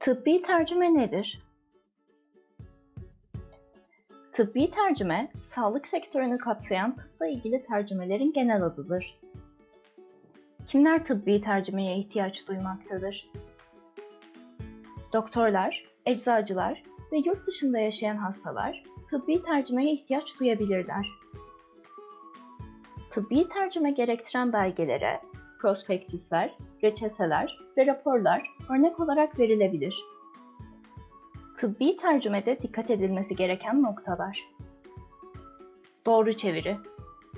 Tıbbi tercüme nedir? Tıbbi tercüme, sağlık sektörünü kapsayan tıpla ilgili tercümelerin genel adıdır. Kimler tıbbi tercümeye ihtiyaç duymaktadır? Doktorlar, eczacılar ve yurt dışında yaşayan hastalar tıbbi tercümeye ihtiyaç duyabilirler. Tıbbi tercüme gerektiren belgelere prospektüsler, reçeteler ve raporlar örnek olarak verilebilir. Tıbbi tercümede dikkat edilmesi gereken noktalar. Doğru çeviri.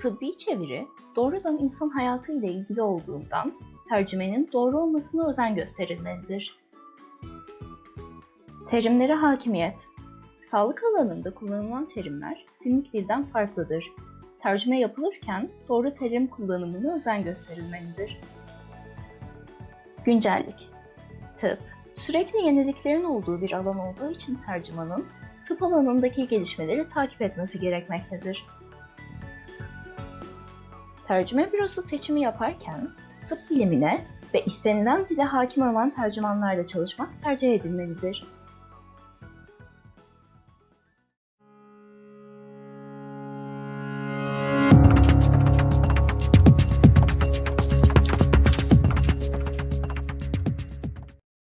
Tıbbi çeviri, doğrudan insan hayatı ile ilgili olduğundan tercümenin doğru olmasına özen gösterilmelidir. Terimlere hakimiyet. Sağlık alanında kullanılan terimler günlük dilden farklıdır. Tercüme yapılırken doğru terim kullanımına özen gösterilmelidir. Güncellik. Tıp, sürekli yeniliklerin olduğu bir alan olduğu için tercümanın tıp alanındaki gelişmeleri takip etmesi gerekmektedir. Tercüme bürosu seçimi yaparken tıp bilimine ve istenilen dile hakim olan tercümanlarla çalışmak tercih edilmelidir.